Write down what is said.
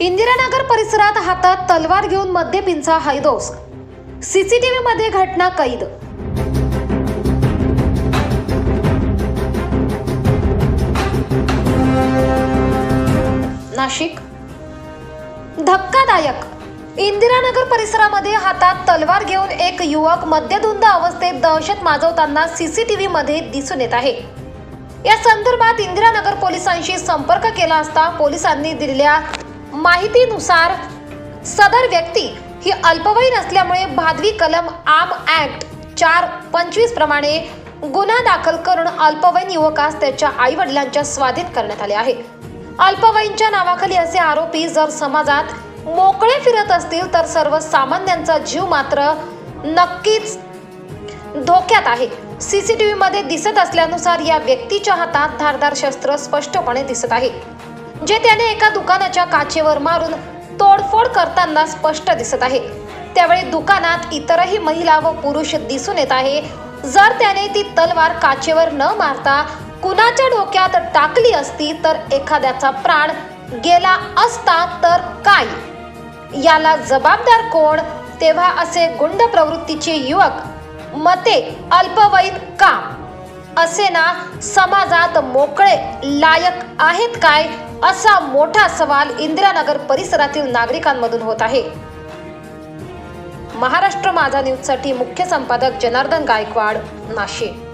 इंदिरानगर परिसरात हातात तलवार घेऊन मद्यपिंचा हैदोस सीसीटीव्ही मध्ये घटना कैद नाशिक. धक्कादायक. इंदिरानगर परिसरामध्ये हातात तलवार घेऊन एक युवक मद्यधुंद अवस्थेत दहशत माजवताना सीसीटीव्ही मध्ये दिसून येत आहे. या संदर्भात इंदिरानगर पोलिसांशी संपर्क केला असता पोलिसांनी दिलेल्या माहितीनुसार सदर व्यक्ती ही अल्पवयीन असल्यामुळे भादवी कलम आम ऍक्ट चार पंचवीस प्रमाणे गुन्हा दाखल करून अल्पवयीन युवकास त्याच्या आई वडिलांच्या स्वाधीन करण्यात आले आहे. अल्पवयीनच्या नावाखाली असे आरोपी जर समाजात मोकळे फिरत असतील तर सर्वसामान्यांचा जीव मात्र नक्कीच धोक्यात आहे. सीसीटीव्ही मध्ये दिसत असल्यानुसार या व्यक्तीच्या हातात धारदार शस्त्र स्पष्टपणे दिसत आहे जे त्याने एका दुकानाच्या काचेवर मारून तोडफोड करताना स्पष्ट दिसत आहे. त्यावेळी दुकानात इतरही महिला व पुरुष दिसून येत आहे जर त्याने ती तलवार काचेवर न मारता कुणाच्या डोक्यात टाकली असती तर एखाद्याचा प्राण गेला असता तर काय? याला जबाबदार कोण? तेव्हा असे गुंड प्रवृत्तीचे युवक मते अल्पवयीन का? असे ना समाजात मोकळे लायक आहेत काय? असा मोठा सवाल इंदिरानगर परिसरातील नागरिकांमधून होत आहे. महाराष्ट्र माझा न्यूजसाठी मुख्य संपादक जनार्दन गायकवाड नाशिक.